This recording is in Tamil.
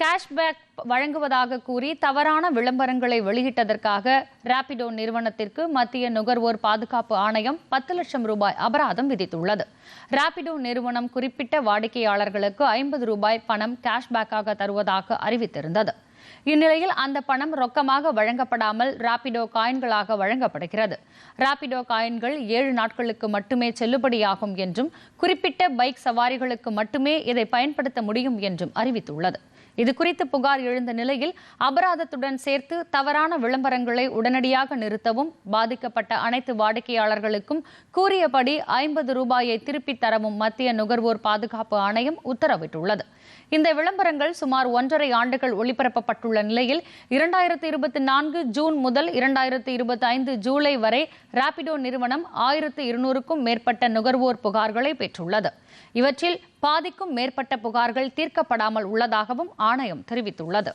கேஷ்பேக் வழங்குவதாக கூறி தவறான விளம்பரங்களை வெளியிட்டதற்காக ராபிடோ நிறுவனத்திற்கு மத்திய நுகர்வோர் பாதுகாப்பு ஆணையம் பத்து லட்சம் ரூபாய் அபராதம் விதித்துள்ளது. ராபிடோ நிறுவனம் குறிப்பிட்ட வாடிக்கையாளர்களுக்கு ஐம்பது ரூபாய் பணம் கேஷ்பேக்காக தருவதாக அறிவித்திருந்தது. இந்நிலையில் அந்த பணம் ரொக்கமாக வழங்கப்படாமல் ராபிடோ காயின்களாக வழங்கப்படுகிறது. ராபிடோ காயின்கள் ஏழு நாட்களுக்கு மட்டுமே செல்லுபடியாகும் என்றும் குறிப்பிட்ட பைக் சவாரிகளுக்கு மட்டுமே இதை பயன்படுத்த முடியும் என்றும் அறிவித்துள்ளது. இதுகுறித்து புகார் எழுந்த நிலையில் அபராதத்துடன் சேர்த்து தவறான விளம்பரங்களை உடனடியாக நிறுத்தவும் பாதிக்கப்பட்ட அனைத்து வாடிக்கையாளர்களுக்கும் கூறியபடி ஐம்பது ரூபாயை திருப்பித் தரவும் மத்திய நுகர்வோர் பாதுகாப்பு ஆணையம் உத்தரவிட்டுள்ளது. இந்த விளம்பரங்கள் சுமார் ஒன்றரை ஆண்டுகள் ஒளிபரப்பப்பட்டுள்ள நிலையில் இரண்டாயிரத்தி இருபத்தி நான்கு ஜூன் முதல் இரண்டாயிரத்தி இருபத்தி ஐந்து ஜூலை வரை ராபிடோ நிறுவனம் ஆயிரத்து இருநூறுக்கும் மேற்பட்ட நுகர்வோர் புகார்களை பெற்றுள்ளது. இவற்றில் பாதிக்கும் மேற்பட்ட புகார்கள் தீர்க்கப்படாமல் உள்ளதாகவும் ஆணையம் தெரிவித்துள்ளது.